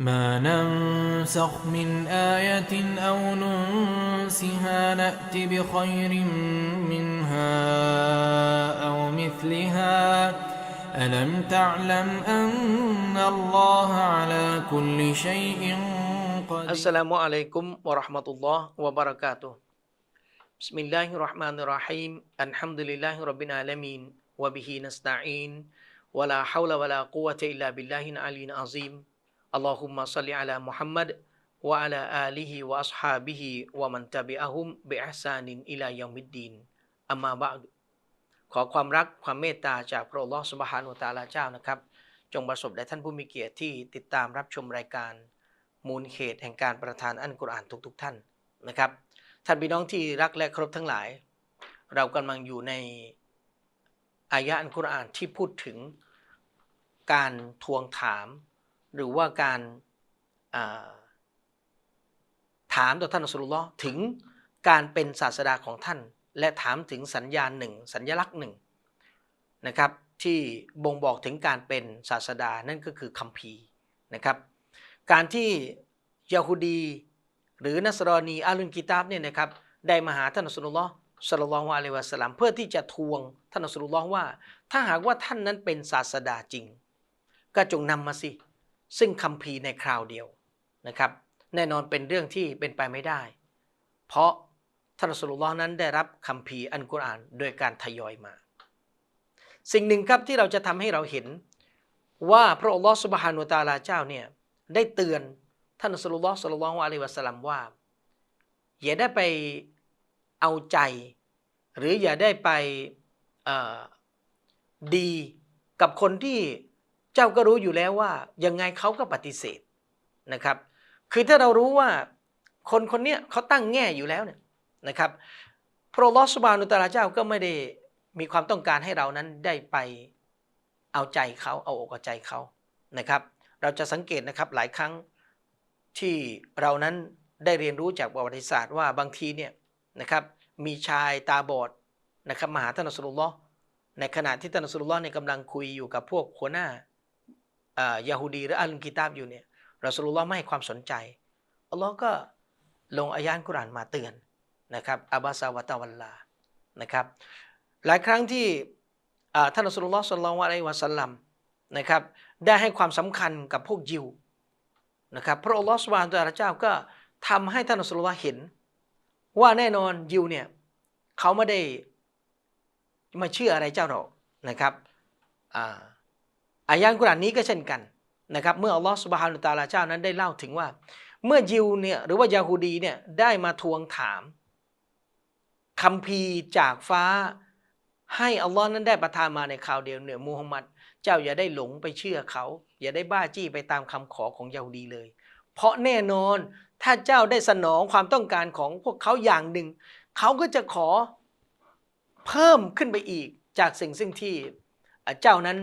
ما ننسخ من آية أو ننسها نأت بخير منها أو مثلها. ألم تعلم أن الله على كل شيء قدير؟ السلام عليكم ورحمة الله وبركاته. بسم الله الرحمن الرحيم. الحمد لله رب العالمين وبه نستعين ولا حول ولا قوة إلا بالله العلي العظيم. อฮ์วะบะเราะกาตุฮ์บิสมิลลอฮัมมะสัลลิอะลามุฮัมมัดวะอะลาอาลิฮิวะอัศฮาบิฮิวะมันตะบิอะฮุมบิอิซานินอิลายอมิดดีนอัมมาบะดขอความรักความเมตตาจากพระองค์ซุบฮานะฮูวะตาลาเจ้านะครับ จงประสบแด่ท่านผู้มีเกียรติที่ติดตามรับชมรายการ มูลเหตุแห่งการประทานอันกุรอานทุกๆทท่านนะครับท่านพี่น้องที่รักและเคารพทั้งหลาย เรากำลังอยู่ในอายะอันกุรอานที่พูดถึงการทวงถาม หรือว่าการาถามต่อท่านอัสลุลลอฮ์ถึงการเป็นศาสดาของท่าน และถามถึงสัญญาณหนึ่งสัญญลักษณ์หนึ่งนะครับที่บ่งบอกถึงการเป็นศาสดานั่นก็คือคัมภีร์นะครับ การที่ยาฮูดี หรือนัสรอนีอาลุนกิตาบเนี่ยนะครับได้มาหาท่านอัสลุลลอฮ์สัลลัลลอฮุอะลัยวะสัลลัมเพื่อที่จะทวงท่านอัสลุลลอฮ์ว่า ถ้าหากว่าท่านนั้นเป็นศาสดาจริง ก็จงนำมาสิ ซึ่งคัมภีในคราวเดียวนะครับ แน่นอนเป็นเรื่องที่เป็นไปไม่ได้ เพราะท่านสุลลอฮ์นั้นได้รับคัมภีอันกุรอานโดยการทยอยมา สิ่งหนึ่งครับที่เราจะทำให้เราเห็นว่าพระองค์ลอสุบฮานุตาลาเจ้าเนี่ยได้เตือนท่านสุลลอฮ์สัลลัลลอฮอะลัยวะสลัมว่า อย่าได้ไปเอาใจ หรืออย่าได้ไปดีกับคนที่ เจ้าก็รู้อยู่แล้วว่ายังไงเขาก็ปฏิเสธนะครับ คือถ้าเรารู้ว่าคนคนนี้เขาตั้งแง่อยู่แล้วเนี่ยนะครับพระลอสบานุตาลาเจ้าก็ไม่ได้มีความต้องการให้เรานั้นได้ไปเอาใจเขาเอาอกเอาใจเขานะครับ เราจะสังเกตนะครับหลายครั้งที่เรานั้นได้เรียนรู้จากประวัติศาสตร์ว่าบางทีเนี่ยนะครับมีชายตาบอดนะครับมาหาท่านอัสลุลลอในขณะที่ท่านอัสลุลลอฮ์เนี่ยกำลังคุยอยู่กับพวกหัวหน้า ยาฮูดีหรืออัลลุนกิตาบอยู่เนี่ยรอสุลลอฮ์ไม่ให้ความสนใจอัลลอฮ์ก็ลงอายานกุรานมาเตือนนะครับอับบาซาวะตะวัลลานะครับ หลายครั้งที่อ่าท่านอัสลุลลอฮ์สัลลัลลอฮุอะลัยวะสัลลัมนะครับได้ให้ความสำคัญกับพวกยิวนะครับพระองค์ลอสวานตะลาเจ้าก็ทำให้ท่านอัสลุลลอฮ์เห็น ว่าแน่นอนยิวเนี่ยเขาไม่ได้มาเชื่ออะไรเจ้าหรอกนะครับอ่า อายานกุรอานนี้ก็เช่นกันนะครับเมื่ออัลลอฮ์สุบฮานุตาลาเจ้านั้นได้เล่าถึงว่า เมื่อยิวเนี่ยหรือว่ายาฮูดีเนี่ยได้มาทวงถามคำพีจากฟ้าให้อัลลอฮ์นั้นได้ประทานมาในคราวเดียวเหนือมูฮัมหมัด เจ้าอย่าได้หลงไปเชื่อเขา อย่าได้บ้าจี้ไปตามคำขอของยาฮูดีเลย เพราะแน่นอนถ้าเจ้าได้สนองความต้องการของพวกเขาอย่างหนึ่ง เขาก็จะขอเพิ่มขึ้นไปอีกจากสิ่งซึ่งที่เจ้านั้น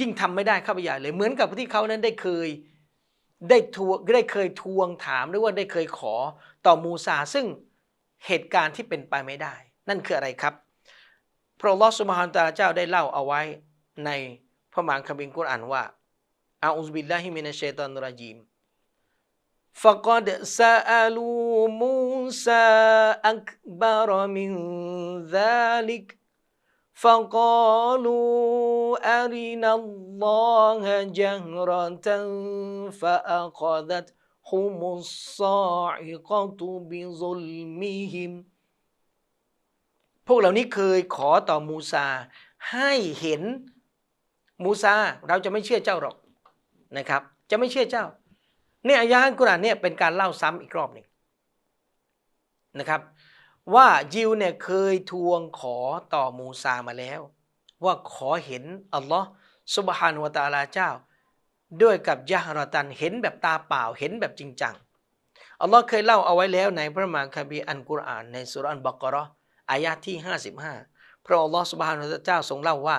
ยิ่งทำไม่ได้เข้าไปใหญ่เลย เหมือนกับที่เขานั้นได้เคยได้ทวงได้เคยทวงถามหรือว่าได้เคยขอต่อมูซาซึ่งเหตุการณ์ที่เป็นไปไม่ได้ นั่นคืออะไรครับ พระลอสุบฮานตะอาลาเจ้าได้เล่าเอาไว้ในพระมหาคัมภีร์กุรอานว่าอาอุซบิลลาฮิมินัชชัยตอนรจีม فقد سألوا موسى أكبر من ذلك فقالوا أرنا الله جهرة فأخذتهم الصاعقة بظلمهم พวกเหล่านี้เคยขอต่อมูซาให้เห็นมูซาเราจะไม่เชื่อเจ้าหรอกนะครับ จะไม่เชื่อเจ้า เนี่ยอายะห์อัลกุรอานเนี่ยเป็นการเล่าซ้ำอีกรอบหนึ่งนะครับ ว่ายิวเนี่ยเคยทวงขอต่อมูซามาแล้ว ว่าขอเห็นอัลลอฮ์สุบฮานุวตะอาลาเจ้า ด้วยกับยะฮ์รตันเห็นแบบตาเปล่าเห็นแบบจริงจังอัลลอฮ์เคยเล่าเอาไว้แล้วในพระมาคัมภีร์อันกุรอาน ในสุรอันบักราะอายะที่ 55 พระอัลลอฮ์สุบฮานุวตะอาลาเจ้าทรงเล่าว่า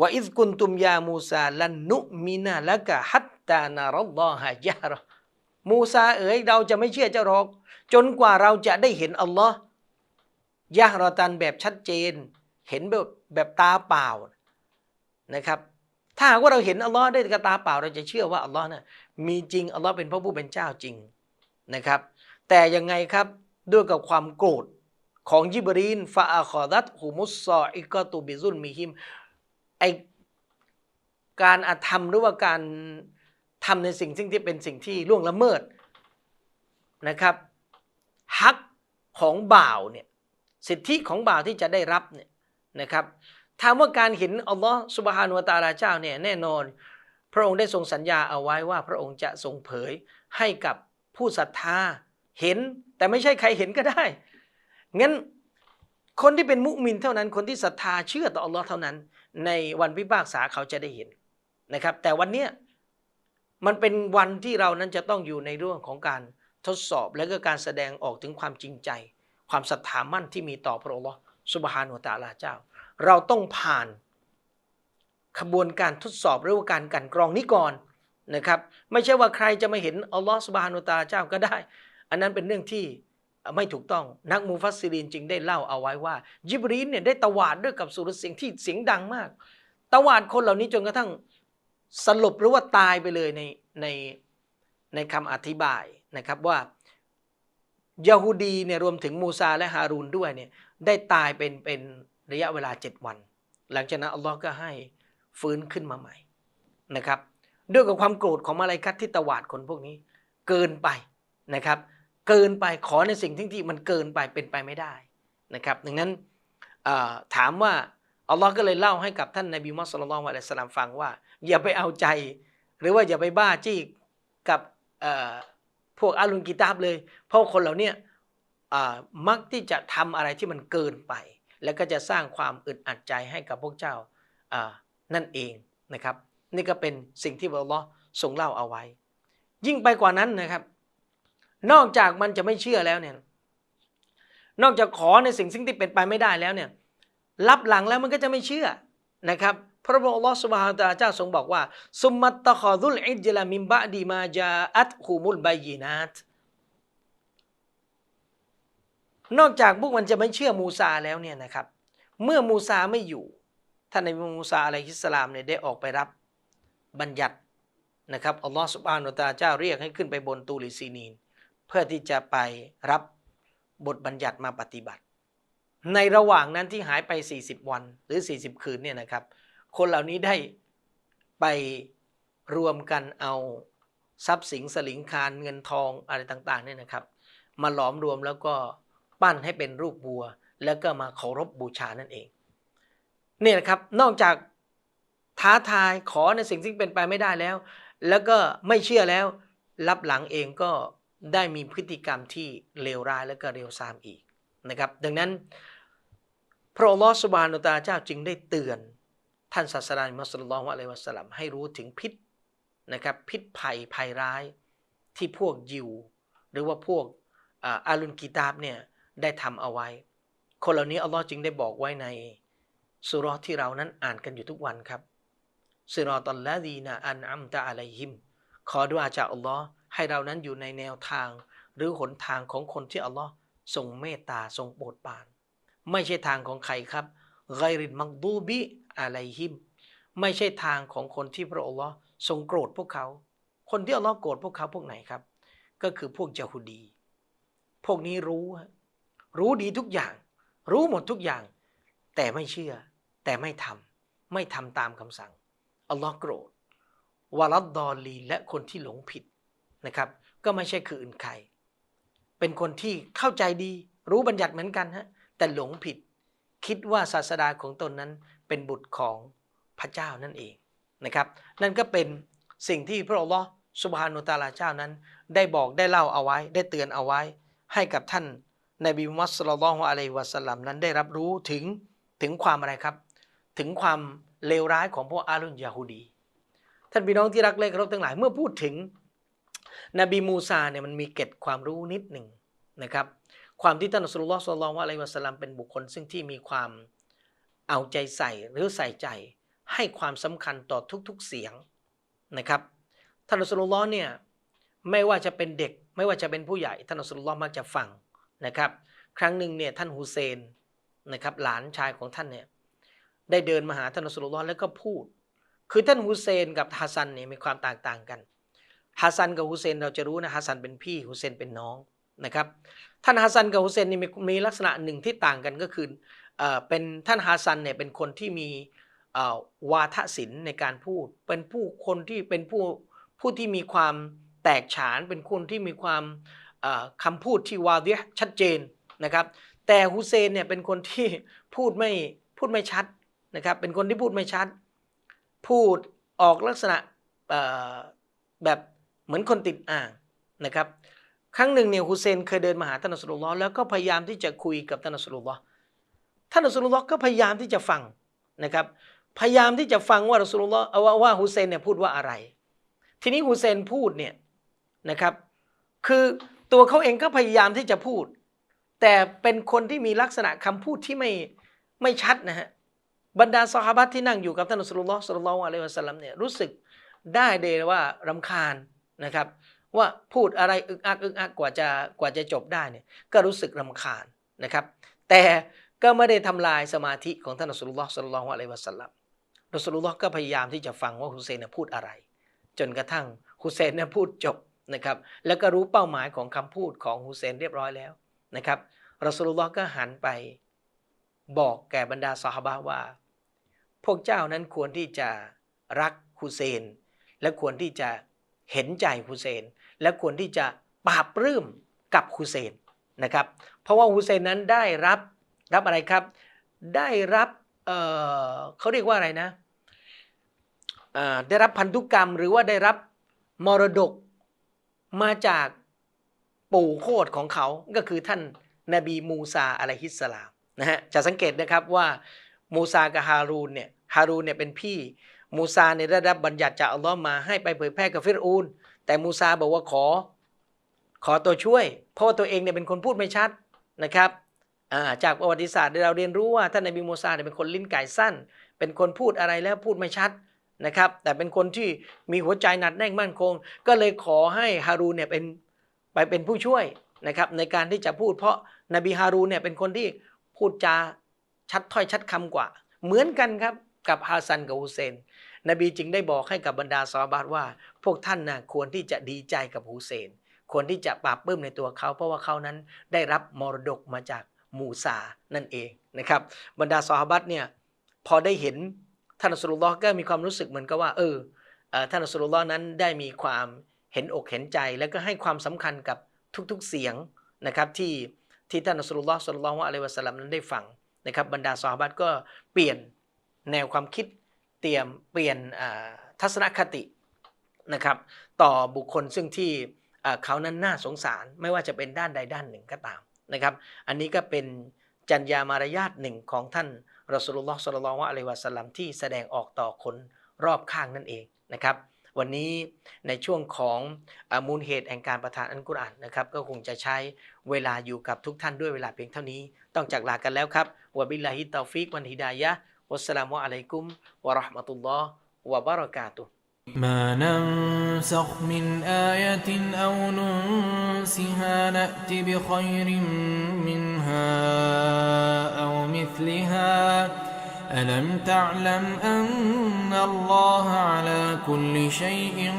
ว่าอิซกุนตุมยามูซาลันนุมินาละกะฮัตตานารัลลอฮะยะฮรอ มูซาเอ๋ยเราจะไม่เชื่อเจ้าหรอก จนกว่าเราจะได้เห็นอัลลอฮ์ยะรอตันแบบชัดเจน เห็นแบบแบบตาเปล่านะครับ ถ้าหากว่าเราเห็นอัลลอฮ์ได้กระตาเปล่า เราจะเชื่อว่าอัลลอฮ์น่ะมีจริงอัลลอฮ์เป็นพระผู้เป็นเจ้าจริงนะครับ แต่ยังไงครับด้วยกับความโกรธของยิบรีนฟาอาคอดัตหูมุสซออิกตูบิซุลมิฮิมไอการอาธรรมหรือว่าการ ทำในสิ่งซึ่งที่เป็นสิ่งที่ล่วงละเมิดนะครับฮักของบ่าวเนี่ยสิทธิของบ่าวที่จะได้รับเนี่ยนะครับถามว่าการเห็นอัลลอฮ์สุบฮานุวะตาลาเจ้าเนี่ยแน่นอน พระองค์ได้ทรงสัญญาเอาไว้ว่าพระองค์จะทรงเผยให้กับผู้ศรัทธาเห็นแต่ไม่ใช่ใครเห็นก็ได้ งั้นคนที่เป็นมุมินเท่านั้นคนที่ศรัทธาเชื่อต่ออัลลอฮ์เท่านั้น ในวันพิพากษาเขาจะได้เห็นนะครับ แต่วันเนี้ย มันเป็นวันที่เรานั้นจะต้องอยู่ในเรื่องของการทดสอบและก็การแสดงออกถึงความจริงใจ ความศรัทธามั่นที่มีต่อพระองค์สุบฮานุตาลาเจ้า เราต้องผ่านขบวนการทดสอบหรือว่าการกันกรองนี้ก่อนนะครับ ไม่ใช่ว่าใครจะมาเห็นอัลลอฮ์สุบฮานุตาลาเจ้าก็ได้ อันนั้นเป็นเรื่องที่ไม่ถูกต้องนักมูฟัสซิรินจึงได้เล่าเอาไว้ว่า ยิบรีนเนี่ยได้ตวาดด้วยกับสุรเสียงที่เสียงดังมาก ตวาดคนเหล่านี้จนกระทั่ง สลบหรือว่าตายไปเลยในในในคำอธิบายนะครับว่ายาฮูดีเนี่ยรวมถึงมูซาและฮารูนด้วยเนี่ยได้ตายเป็นเป็นระยะเวลาเจ็ดวัน หลังจากนั้นอัลลอฮ์ก็ให้ฟื้นขึ้นมาใหม่นะครับ ด้วยกับความโกรธของมาลายคัตที่ตวาดคนพวกนี้ เกินไปนะครับ เกินไปขอในสิ่งที่ที่มันเกินไปเป็นไปไม่ได้นะครับดังนั้นถามว่า อัลลอฮ์ก็เลยเล่าให้กับท่านนบีมุฮัมมัดสุลลัลอะลัยสลามฟังว่า อย่าไปเอาใจ หรือว่าอย่าไปบ้าจี้กับพวกอาลุนกิตาบเลย เพราะคนเหล่านี้มักที่จะทำอะไรที่มันเกินไป แล้วก็จะสร้างความอึดอัดใจให้กับพวกเจ้านั่นเองนะครับ นี่ก็เป็นสิ่งที่อัลลอฮ์ทรงเล่าเอาไว้ ยิ่งไปกว่านั้นนะครับ นอกจากมันจะไม่เชื่อแล้วเนี่ยนอกจากขอในสิ่งซึ่งที่เป็นไปไม่ได้แล้วเนี่ย รับหลังแล้วมันก็จะไม่เชื่อนะครับพระองค์อัลลอฮฺสุบฮานตะเจ้าทรงบอกว่าซุมัตตะคอดุลอิจลามิมบะดีมาจาอัตคูมุลบายีนัตนอกจากพวกมันจะไม่เชื่อมูซาแล้วเนี่ยนะครับ เมื่อมูซาไม่อยู่ท่านในมูซาอะลัยฮิสสลามเนี่ยได้ออกไปรับบัญญัตินะครับอัลลอฮฺสุบฮานุตะเจ้าเรียกให้ขึ้นไปบนตูลิซีนีน เพื่อที่จะไปรับบทบัญญัติมาปฏิบัติ ในระหว่างนั้นที่หายไป 40 วันหรือ 40 คืนเนี่ยนะครับ คนเหล่านี้ได้ไปรวมกันเอาทรัพย์สินสลิงคารเงินทองอะไรต่างๆเนี่ยนะครับ มาหลอมรวมแล้วก็ปั้นให้เป็นรูปบัว แล้วก็มาเคารพบบูชานั่นเองนี่แหละครับนอกจากท้าทายขอในสิ่งที่เป็นไปไม่ได้แล้ว แล้วก็ไม่เชื่อแล้วรับหลังเองก็ได้มีพฤติกรรมที่เลวร้ายและก็เร็วซามอีกนะครับ ดังนั้น พระอัลลอฮฺสุบานุตาเจ้าจึงได้เตือน ท่านศาสดามุสลิมอะลัยวะสลัมให้รู้ถึงพิษนะครับ พิษภัยภัยร้ายที่พวกยิว หรือว่าพวกอาลุนกีตาบเนี่ยได้ทำเอาไว้ คนเหล่านี้อัลลอฮ์จึงได้บอกไว้ในสุรที่เรานั้นอ่านกันอยู่ทุกวันครับสุรตอนละดีนาอันอัมตะอะไลฮิม ขอดุอาจากอัลลอฮ์ให้เรานั้นอยู่ในแนวทาง หรือหนทางของคนที่อัลลอฮ์ทรงเมตตาทรงโปรดปราน ไม่ใช่ทางของใครครับไกรินมักดูบิอะลัยฮิม ไม่ใช่ทางของคนที่พระองค์ทรงโกรธพวกเขา คนที่อัลลอฮ์โกรธพวกเขาพวกไหนครับ ก็คือพวกเยาฮูดี พวกนี้รู้ รู้ดีทุกอย่าง รู้หมดทุกอย่าง แต่ไม่เชื่อ แต่ไม่ทำไม่ทำตามคำสั่งอัลลอฮ์โกรธวาลัดดอลีและคนที่หลงผิดนะครับ ก็ไม่ใช่คืออื่นใคร เป็นคนที่เข้าใจดี รู้บัญญัติเหมือนกันฮะ แต่หลงผิด คิดว่าศาสดาของตนนั้นเป็นบุตรของพระเจ้านั่นเองนะครับ นั่นก็เป็นสิ่งที่พระองค์สุบฮานุตาลาเจ้านั้น ได้บอกได้เล่าเอาไว้ ได้เตือนเอาไว้ ให้กับท่านนบิมุสลลฮอะลัยวะสลัมนั้นได้รับรู้ถึงถึงความอะไรครับ ถึงความเลวร้ายของพวกอาลุนยาฮูดีท่านพี่น้องที่รักเล็กรบทั้งหลายเมื่อพูดถึงนบีมูซาเนี่ยมันมีเก็ดความรู้นิดหนึ่งนะครับ ความที่ท่านอัสลุลลอฮ์สุลลัลวะอะลัยวะสลัมเป็นบุคคล ซึ่งที่มีความเอาใจใส่หรือใส่ใจให้ความสำคัญต่อทุกๆเสียงนะครับท่านอัสลุลลอฮ์เนี่ยไม่ว่าจะเป็นเด็ก ไม่ว่าจะเป็นผู้ใหญ่ท่านอัสลุลลอฮ์มักจะฟังนะครับ ครั้งหนึ่งเนี่ยท่านฮุเซนนะครับหลานชายของท่านเนี่ยได้เดินมาหาท่านอัสลุลลอฮ์แล้วก็พูด คือท่านฮุเซนกับฮัสซันเนี่ยมีความตกต่างกันฮัสซันกับฮุเซนเราจะรู้นะฮัสซันเป็นพี่ฮุเซนเป็นน้อง นะครับท่านฮัสซันกับฮุเซนนี่มีมีลักษณะหนึ่งที่ต่างกันก็คือเอ่อเป็นท่านฮัสซันเนี่ยเป็นคนที่มีเอ่อวาทศิลป์ในการพูด เป็นผู้คนที่เป็นผู้ผู้ที่มีความแตกฉาน เป็นคนที่มีความเอ่อคำพูดที่วาเดียชัดเจนนะครับแต่ฮุเซนเนี่ยเป็นคนที่พูดไม่พูดไม่ชัดนะครับเป็นคนที่พูดไม่ชัด พูดออกลักษณะแบบเหมือนคนติดอ่างนะครับ ครั้งหนึ่งเนี่ยฮุเซนเคยเดินมาหาท่านอัสลุลลอฮ์แล้วก็พยายามที่จะคุยกับท่านอัสลุลลอฮ์ท่านอัสลุลลอฮ์ก็พยายามที่จะฟังนะครับพยายามที่จะฟังว่าอัสลุลลอฮ์เอาว่าว่าฮุเซนเนี่ยพูดว่าอะไร ทีนี้ฮุเซนพูดเนี่ยนะครับ คือตัวเขาเองก็พยายามที่จะพูด แต่เป็นคนที่มีลักษณะคำพูดที่ไม่ไม่ชัดนะฮะบรรดาสหาบัตที่นั่งอยู่กับท่านอัสลุลลอฮ์สุลลัลอะลัยฮิวะสัลลัมเนี่ยรู้สึกได้เลยว่ารำคาญนะครับ ว่าพูดอะไรอึกอักอึกอักกว่าจะกว่าจะจบได้เนี่ยก็รู้สึกรำคาญนะครับ แต่ก็ไม่ได้ทำลายสมาธิของท่านอัสลุลลอฮ์สุลลัลลอฮุอะลัยวะสัลลัมอัสลุลลอฮ์ก็พยายามที่จะฟังว่าฮุเซนพูดอะไร จนกระทั่งฮุเซนพูดจบนะครับ แล้วก็รู้เป้าหมายของคำพูดของฮุเซนเรียบร้อยแล้วนะครับรอสูลุลลอฮ์ก็หันไปบอกแก่บรรดาสหบะว่า พวกเจ้านั้นควรที่จะรักฮุเซน และควรที่จะ เห็นใจฮุเซน และควรที่จะปราบปลื้มกับฮุเซนนะครับเพราะว่าฮุเซนนั้นได้รับรับอะไรครับ ได้รับเเขาเรียกว่าอะไรนะได้รับพันธุกรรมหรือว่าได้รับมรดกมาจากปู่โคตรของเขาก็คือท่านนบีมูซาอะลัยฮิสสลามนะฮะจะสังเกตนะครับว่ามูซากับฮารูนเนี่ยฮารูนเนี่ยเป็นพี่ มูซาเนี่ยได้รับบัญญัติจากอัลลอฮ์มาให้ไปเผยแพร่กับฟิรูนแต่มูซาบอกว่าขอ ขอตัวช่วย เพราะว่าตัวเองเนี่ยเป็นคนพูดไม่ชัดนะครับาจากประวัติศาสตร์เราเรียนรู้ว่าท่านนบีมูซาเนี่ยเป็นคนลิ้นไก่สั้น เป็นคนพูดอะไรแล้วพูดไม่ชัดนะครับ แต่เป็นคนที่มีหัวใจหนัดแน่นมั่นคง ก็เลยขอให้ฮารูเนี่ยเป็นไปเป็นผู้ช่วยนะครับในการที่จะพูด เพราะนบีฮารูเนี่ยเป็นคนที่พูดจาชัดถ้อยชัดคำกว่า เหมือนกันครับกับฮาซันกับฮุเซน นบีจึงได้บอกให้กับบรรดาซอฮาบาตว่า พวกท่านนะควรที่จะดีใจกับฮุเซน ควรที่จะปราบปื้มในตัวเขา เพราะว่าเขานั้นได้รับมรดกมาจากมูซานั่นเองนะครับ บรรดาซอฮาบัตเนี่ยพอได้เห็นท่านอัสลุลลอฮ์ก็มีความรู้สึกเหมือนกับว่า เออท่านอัสลุลลอฮ์นั้นได้มีความเห็นอกเห็นใจ แล้วก็ให้ความสำคัญกับทุกๆเสียงนะครับที่ที่ท่านอัสลุลลอฮ์สุลลัลลอฮุอะลัยวะสัลลัมนั้นได้ฟังนะครับบรรดาซอฮาบัตก็เปลี่ยนแนวความคิด ตรียมเปลี่ยนทัศนคตินะครับต่อบุคคลซึ่งที่เขานั้นน่าสงสารไม่ว่าจะเป็นด้านใดด้านหนึ่งก็ตามนะครับ อันนี้ก็เป็นจัญญามารยาทหนึ่งของท่านรอสูลุลลอฮ์สุลลัลลอฮุอะลัยวะสัลลัมที่แสดงออกต่อคนรอบข้างนั่นเองนะครับ วันนี้ในช่วงของอมูลเหตุแห่งการประทานอันกุรอานนะครับ ก็คงจะใช้เวลาอยู่กับทุกท่านด้วยเวลาเพียงเท่านี้ ต้องจากลากันแล้วครับวะบิลลาฮิตตอฟิกวันฮิดายะ Wassalamualaikum warahmatullahi wabarakatuh. ما ننسخ من آية أو ننسها نأت بخير منها أو مثلها ألم تعلم أن الله على كل شيء